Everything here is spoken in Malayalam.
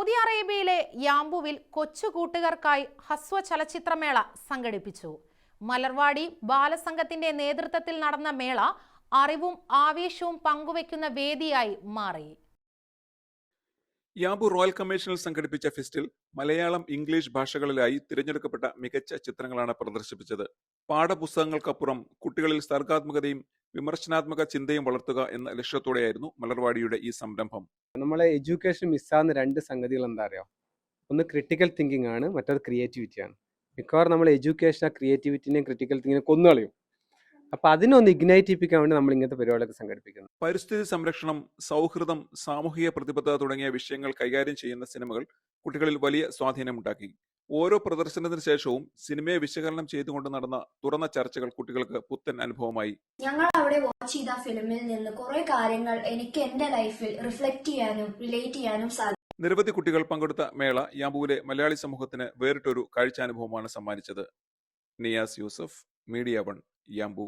സൗദി അറേബ്യയിലെ യാംബുവിൽ കൊച്ചു കൂട്ടുകാർക്കായി ഹസ്വ ചലച്ചിത്രമേള സംഘടിപ്പിച്ചു. മലർവാടി ബാലസംഘത്തിന്റെ നേതൃത്വത്തിൽ നടന്ന മേള അറിവും ആവേശവും പങ്കുവെക്കുന്ന വേദിയായി മാറി. യാബു റോയൽ കമ്മീഷനിൽ സംഘടിപ്പിച്ച ഫെസ്റ്റിൽ മലയാളം ഇംഗ്ലീഷ് ഭാഷകളിലായി തിരഞ്ഞെടുക്കപ്പെട്ട മികച്ച ചിത്രങ്ങളാണ് പ്രദർശിപ്പിച്ചത്. പാഠപുസ്തകങ്ങൾക്കപ്പുറം കുട്ടികളിൽ സർഗാത്മകതയും വിമർശനാത്മക ചിന്തയും വളർത്തുക എന്ന ലക്ഷ്യത്തോടെയായിരുന്നു മലർവാടിയുടെ ഈ സംരംഭം. നമ്മളെ എഡ്യൂക്കേഷൻ മിസ്സാകുന്ന രണ്ട് സംഗതികൾ എന്താ അറിയോ? ഒന്ന് ക്രിട്ടിക്കൽ തിങ്കിങ് ആണ് മറ്റൊരു ക്രിയേറ്റിവിറ്റി ആണ്. മിക്കവാറും നമ്മൾ എഡ്യൂക്കേഷൻ ആ ക്രിയേറ്റിവിറ്റിനെയും ക്രിട്ടിക്കൽ തിങ്കിനെ കൊന്നുകളയും അപ്പൊ അതിനൊന്ന് ഇഗ്നൈറ്റ് ചെയ്യിപ്പിക്കാൻ വേണ്ടി നമ്മൾ ഇങ്ങനത്തെ പരിപാടികളൊക്കെ സംഘടിപ്പിക്കുന്നു. പരിസ്ഥിതി സംരക്ഷണം സൗഹൃദം സാമൂഹിക പ്രതിബദ്ധത തുടങ്ങിയ വിഷയങ്ങൾ കൈകാര്യം ചെയ്യുന്ന സിനിമകൾ കുട്ടികളിൽ വലിയ സ്വാധീനമുണ്ടാക്കി ഓരോ പ്രദർശനത്തിന് ശേഷവും സിനിമയെ വിശകലനം ചെയ്തുകൊണ്ട് നടന്ന തുറന്ന ചർച്ചകൾ കുട്ടികൾക്ക് പുത്തൻ അനുഭവമായി. ഞങ്ങൾ അവിടെ വാച്ച് ചെയ്ത ഫിലിമിൽ നിന്ന് കുറെ കാര്യങ്ങൾ എനിക്ക് എന്റെ ലൈഫിൽ റിഫ്ലക്ട് ചെയ്യാനും റിലേറ്റ് ചെയ്യാനും സാധിക്കും നിരവധി കുട്ടികൾ പങ്കെടുത്ത മേള യാമ്പുവിലെ മലയാളി സമൂഹത്തിന് വേറിട്ടൊരു കാഴ്ചാനുഭവമാണ് സമ്മാനിച്ചത്. Niyas Yusuf Media One Yanbu.